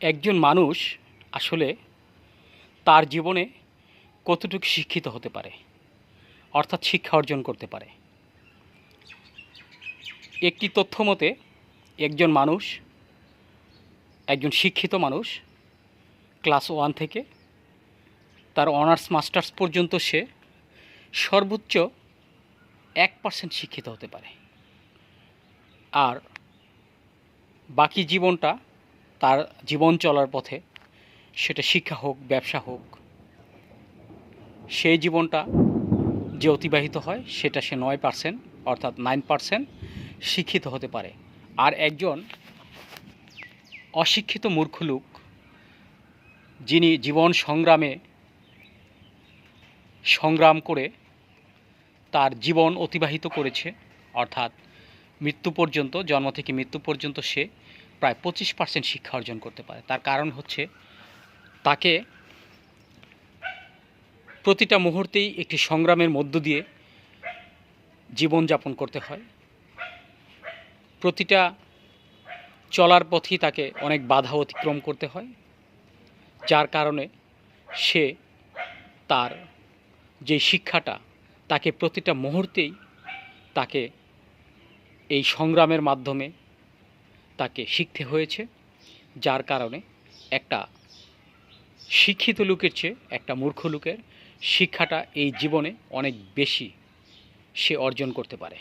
একজন মানুষ আসলে তার জীবনে কতটুকু শিক্ষিত হতে পারে? অর্থাৎ শিক্ষা অর্জন করতে পারে। একটি তথ্য মতে, একজন মানুষ, একজন শিক্ষিত মানুষ, ক্লাস ওয়ান থেকে তার অনার্স, মাস্টার্স পর্যন্ত সে সর্বোচ্চ এক পার্সেন্ট শিক্ষিত হতে পারে। আর বাকি জীবনটা তার জীবন চলার পথে সেটা শিক্ষা হোক, ব্যবসা হোক, সেই জীবনটা যে অতিবাহিত হয় সেটা সে নয় পার্সেন্ট অর্থাৎ নাইন পার্সেন্ট শিক্ষিত হতে পারে। আর একজন অশিক্ষিত মূর্খ লোক যিনি জীবন সংগ্রামে সংগ্রাম করে তার জীবন অতিবাহিত করেছে, অর্থাৎ মৃত্যু পর্যন্ত, জন্ম থেকে মৃত্যু পর্যন্ত সে প্রায় পঁচিশ পার্সেন্ট শিক্ষা অর্জন করতে পারে। তার কারণ হচ্ছে তাকে প্রতিটা মুহূর্তেই একটি সংগ্রামের মধ্য দিয়ে জীবনযাপন করতে হয়। প্রতিটা চলার পথেই তাকে অনেক বাধা অতিক্রম করতে হয়, যার কারণে সে তার যে শিক্ষাটা, তাকে প্রতিটা মুহূর্তেই তাকে এই সংগ্রামের মাধ্যমে তাকে শিখতে হয়েছে, যার কারণে একটা শিক্ষিত লোকের চেয়ে একটা মূর্খ লোকের শিক্ষাটা এই জীবনে অনেক বেশি সে অর্জন করতে পারে।